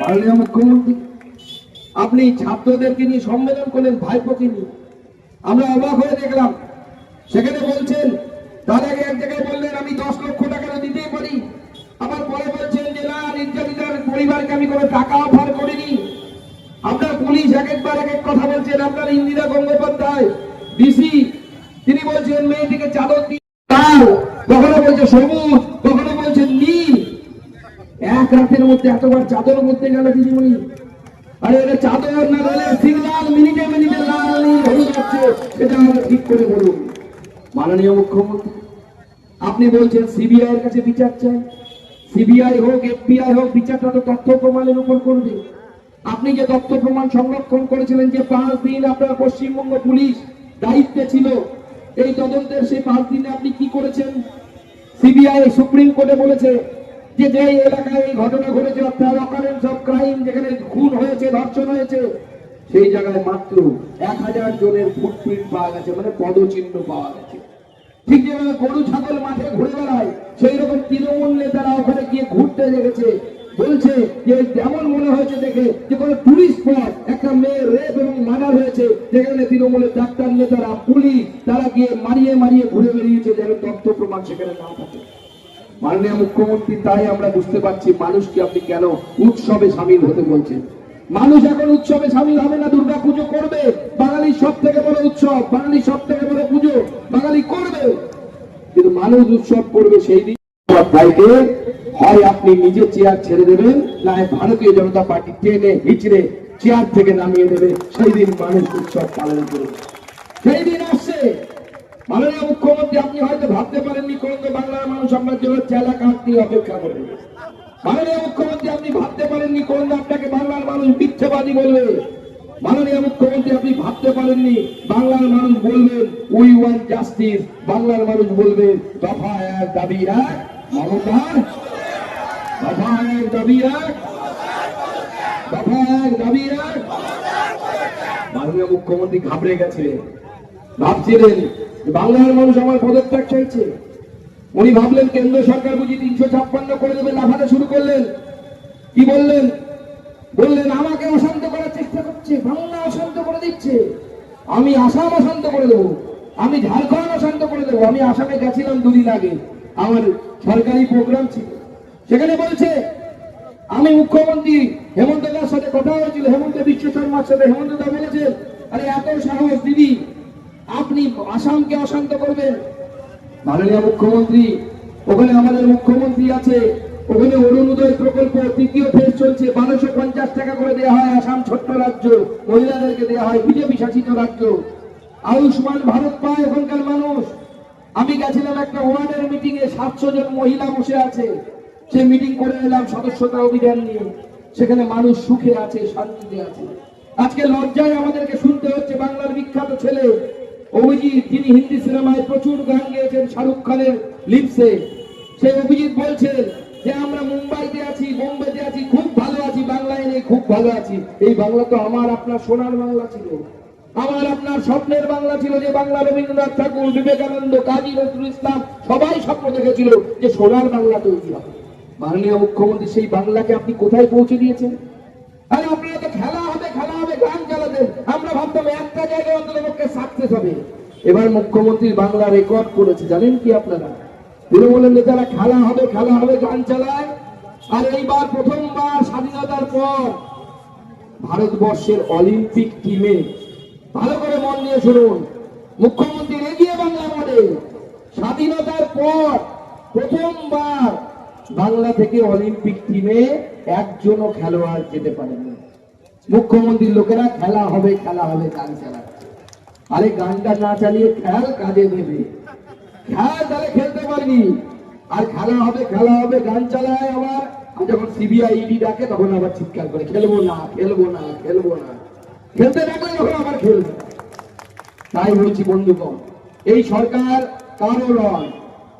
মাননীয় মুখ্যমন্ত্রী, আপনি ছাত্রদেরকে নিয়ে সম্মেলন করলেন, ভাইপোকে নিয়ে। আমরা অবাক হয়ে দেখলাম, সেখানে বলছেন তার আগে এক জায়গায় বললেন, আমি দশ লক্ষ টাকা দিতেই পারি। আবার পরে বলছেন যে, না, নির্যাতিতার পরিবারকে আমি কোনো টাকা অফার করিনি। আপনার পুলিশ এক একবার এক এক কথা বলছেন, আপনার ইন্দিরা গঙ্গোপাধ্যায়, ডিসি, তিনি বলছেন, মেয়েটিকে চাদর দিয়ে লাল, কখনো বলছে সবুজ কখনো বলছেন নীল এক রাতের মধ্যে, এতবার চাদর মধ্যে গেল দিদিমণি। আরে এটা চাদর না হলে সিগন্যাল মিনিটে মিনিটে লাল হলুদ হচ্ছে এটা আমাকে ঠিক করে বলুন মাননীয় মুখ্যমন্ত্রী, আপনি বলছেন সিবিআই এর কাছে বিচার চাই। সিবিআই হোক, এফবিআই হোক, বিচারটা তো তথ্য প্রমাণের উপর করবে। আপনি যে তথ্য প্রমাণ সংরক্ষণ করেছিলেন যে পাঁচ দিন আপনার পশ্চিমবঙ্গ পুলিশ দায়িত্বে ছিল, এই তদন্তের সেই পাঁচ দিনে আপনি কি করেছেন? সিবিআই সুপ্রিম কোর্টে বলেছে যে যে এলাকায় এই ঘটনা ঘটেছে অর্থাৎ অকারেন্স অফ ক্রাইম যেখানে খুন হয়েছে, ধর্ষণ হয়েছে, সেই জায়গায় মাত্র এক হাজার জনের ফুটপ্রিন্ট পাওয়া গেছে মানে পদচিহ্ন পাওয়া গেছে। ঠিক যেভাবে গরু, ছাগল মাঠে ঘুরে বেড়ায়, সেই রকম তৃণমূল নেতারা ওখানে গিয়ে ঘুরতে লেগেছে বলছে যে এমন মনে হয়েছে দেখে যে কোনো টুরিস্ট স্পট একটা মেয়ে রেপ এবং মার্ডার হয়েছে, যেখানে তৃণমূলের ডাক্তার নেতারা, পুলিশ, তারা গিয়ে মারিয়ে মারিয়ে ঘুরে বেরিয়েছে যেন তথ্য প্রমাণ সেখানে না থাকে। মাননীয় মুখ্যমন্ত্রী, তাই আমরা বুঝতে পারছি মানুষকে আপনি কেন উৎসবে সামিল হতে বলছেন। মানুষ এখন উৎসবে সামিল হবে না, দুর্গা পুজো করবে। বাঙালির সব থেকে বড় উৎসব, বাঙালির সব থেকে বড় পুজো, বাঙালি করবে। কিন্তু মানুষ উৎসব করবে সেই দিন। ভাইকে হয় আপনি নিজে চেয়ার ছেড়ে দেবেন না ভারতীয় জনতা পার্টি টেনে হিচড়ে চেয়ার থেকে নামিয়ে দেবে। সেই দিন মানুষ উৎসব পালন করবে। সেই দিন আসছে মাননীয় মুখ্যমন্ত্রী আপনি হয়তো ভাবতে পারেননি কোনদিন কাঠ অপেক্ষা করবে। মাননীয় মুখ্যমন্ত্রী আপনি ভাবতে পারেননি আপনাকে বাংলার মানুষ মিথ্যেবাদী বলবে? মাননীয় মুখ্যমন্ত্রী আপনি ভাবতে পারেননি বাংলার মানুষ বলবেন উই ওয়ান্ট জাস্টিস বাংলার মানুষ দফা এক দাবি এক মমতার দফা এক দাবি এক, দফা এক দাবি এক। মাননীয় মুখ্যমন্ত্রী ঘাবড়ে গেছিলেন। ভাবছিলেন বাংলার মানুষ আমার পদত্যাগ চাইছে। উনি ভাবলেন কেন্দ্র সরকার বুঝি তিনশো ছাপ্পান্ন করে দেবে, লাফাতে শুরু করলেন। কি বললেন? বললেন, আমাকে অশান্ত করার চেষ্টা করছে, বাংলা অশান্ত করে দিচ্ছে। আমি আসাম অশান্ত করে দেবো, আমি ঝাড়খণ্ড অশান্ত করে দেবো। আমি আসামে গেছিলাম দুদিন আগে, আমার সরকারি প্রোগ্রাম ছিল। সেখানে বলছে, আমি মুখ্যমন্ত্রী হেমন্ত দার সাথে কথা হয়েছিল, হেমন্ত বিশ্ব শর্মার সাথে। হেমন্ত দা বলেছেন আরে, এত সাহস দিদি, আপনি আসামকে অশান্ত করবেন। মাননীয় মুখ্যমন্ত্রী, ওখানে আমাদের মুখ্যমন্ত্রী আছে, ওখানে অরুণোদয় প্রকল্প তৃতীয় ফেজ চলছে, বারোশো পঞ্চাশ টাকা করে দেওয়া হয় আসাম ছোট্ট রাজ্য, মহিলাদেরকে দেওয়া হয় বিজেপি শাসিত রাজ্য। আয়ুষ্মান ভারত পায় ওখানকার মানুষ। আমি গেছিলাম একটা ওয়ার্ডের মিটিং এ সাতশো জন মহিলা বসে আছে। সে মিটিং করে এলাম সদস্যতা অভিযান নিয়ে। সেখানে মানুষ সুখে আছে, শান্তিতে আছে। আজকে লজ্জায় আমাদেরকে শুনতে হচ্ছে বাংলার বিখ্যাত ছেলে। অভিজিৎ, যিনি হিন্দি সিনেমায় প্রচুর গান গেয়েছেন শাহরুখ খানের লিপসে, সেই অভিজিৎ বলছেন যে, আমরা মুম্বাইতে আছি, বোম্বেতে আছি, খুব ভালো আছি, বাংলায় নেই, খুব ভালো আছি। এই বাংলা তো আমার, আপনার সোনার বাংলা ছিল। আমার, আপনার স্বপ্নের বাংলা ছিল যে, বাংলা রবীন্দ্রনাথ ঠাকুর, বিবেকানন্দ, কাজী নজরুল ইসলাম, সবাই স্বপ্ন দেখেছিল যে, সোনার বাংলা তৈরি হবে। মাননীয় মুখ্যমন্ত্রী, সেই বাংলাকে আপনি কোথায় পৌঁছে দিয়েছেন? আরে, আপনারা তো খেলা হবে খেলা হবে গান চালাতেন আমরা ভাবতাম একটা জায়গায় অন্তত পক্ষে সাকসেস হবে। এবার মুখ্যমন্ত্রী বাংলা রেকর্ড করেছে, জানেন কি আপনারা? তৃণমূলের নেতারা খেলা হবে খেলা হবে, গান চালায়। আর এইবার প্রথমবার স্বাধীনতার পর ভারতবর্ষের অলিম্পিক টিমে ভালো করে মন নিয়ে শুনুন। মুখ্যমন্ত্রী এগিয়ে বাংলা মডেল স্বাধীনতার পর প্রথমবার বাংলা থেকে অলিম্পিক টিমে একজনও খেলোয়াড় যেতে পারেনি মুখ্যমন্ত্রীর লোকেরা খেলা হবে খেলা হবে, গান চালাচ্ছে। আরে গানটা না চালিয়ে খেল কাজে দেবে। খেল তাহলে খেলতে পারবি আর খেলা হবে খেলা হবে, গান চালায় আবার। যখন সিবিআই ইডি ডাকে, তখন আবার চিৎকার করে, খেলব না খেলব না খেলব না। খেলতে ডাকলে তখন আবার খেলব। তাই বলছি বন্ধুগণ, এই সরকার কারও নয়।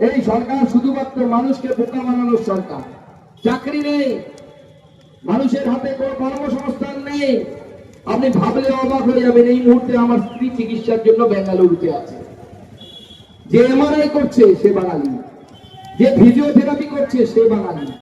এই সরকার শুধুমাত্র মানুষকে বোকা বানানোর সরকার। চাকরি নেই মানুষের হাতে কোনো কর্মসংস্থান নেই। আপনি ভাবলে অবাক হয়ে যাবেন, এই মুহূর্তে আমার স্ত্রী চিকিৎসার জন্য বেঙ্গালুরুতে আছে। যে এমআরআই করছে, সে বাঙালি। যে ফিজিওথেরাপি করছে, সে বাঙালি।